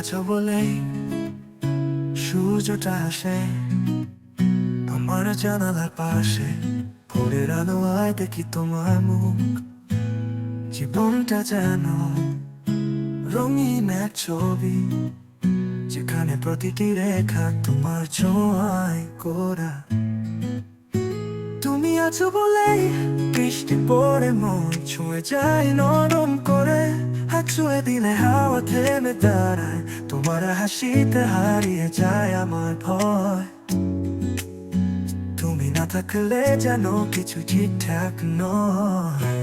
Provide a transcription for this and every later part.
আছো বলে সূর্যটা আসে আমার জানালার পাশে। ভোরের আয় দেখি তোমার মুখ। জীবনটা যেন রঙিন এক ছবি, যেখানে প্রতিটি রেখা তোমার ছোঁয়ায় করা তুমি আছো বলে বৃষ্টি পরে মন ছুঁয়ে যায় নরম করে। হাত ছুঁয়ে দিলে হাওয়া থেমে দাঁড়ায় তোমার হাসিতে হারিয়ে যায় আমার ভয়। তুমি না থাকলে যেন কিছু ঠিকঠাক নয়।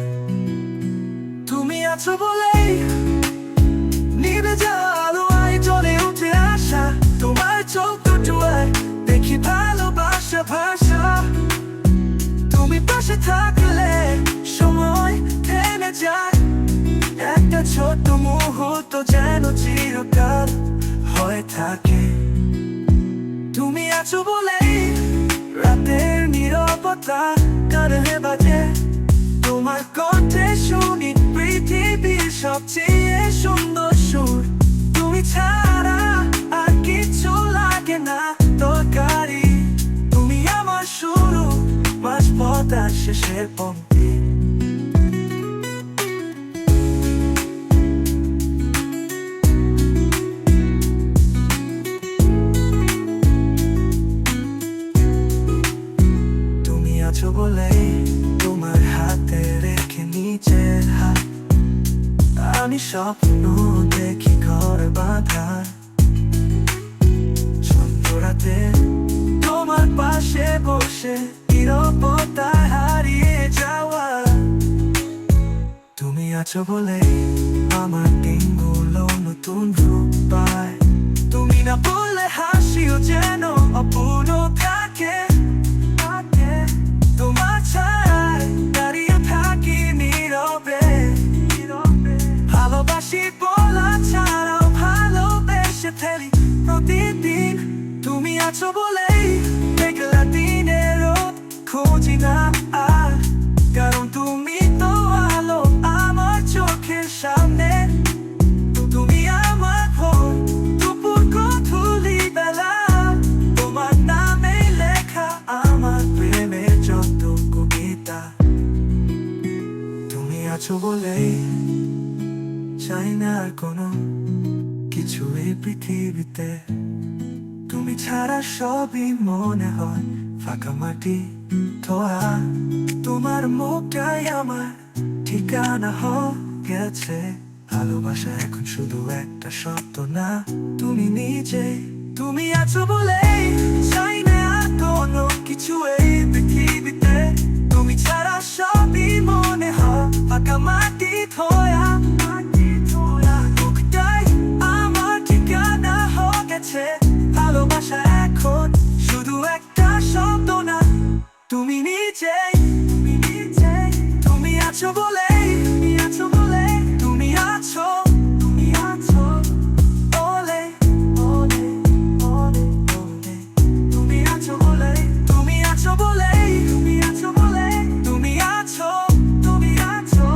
তুমি আছো বলেই চিরকাল হয়ে থাকে। তুমি আছো বলেই রাতের নীরবতা কানে বাজে। তোমার কণ্ঠে শুনি পৃথিবীর সবচেয়ে সুন্দর সুর। তুমি ছাড়া আর কিছু লাগে না দরকারি তুমি আমার শুরু মাঝ পথ শেষের পঙ্ক্তি। স্বপ্ন দেখি ঘর বাঁধার। চন্দ্রাতে তোমার পাশে বসে নিরবতায় হারিয়ে যাওয়া। তুমি আছো বলে আমার দিনগুলো নতুন রূপ পায়। তুমি না বলে হাসিও যেন অপূর্ণ আছো বলেই মেঘলা দিনের খুঁজি না আর। কারণ তুমি তো আলো আমার চোখের সামনে। তুমি আমার ভোর দুপুর গধূলি বেলা। তোমার নামে লেখা আমার প্রেমের যত কবিতা তুমি আছো বলেই চাই না আর কোনো কিছু এই পৃথিবীতে। তুমি ছাড়া সবই মনে হয়। ফাঁকা মাটি তোয়া তোমার মুখটাই আমার। ঠিকানা হ গেছে। ভালোবাসা এখন শুধু একটা শব্দ না, তুমি নিজে। তুমি আছো বলে চাই তুমি নিজেই তুমি নিজেই, তুমি আছো বলে তুমি আছো বলে তুমি আছো তুমি আছো বলে বলে বলে বলে। তুমি আছো বলে তুমি আছো বলে তুমি আছো বলে তুমি আছো তুমি আছো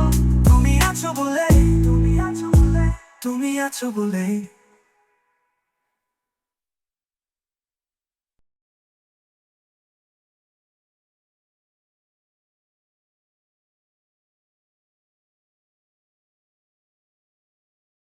তুমি আছো বলে তুমি আছো বলে তুমি আছো বলে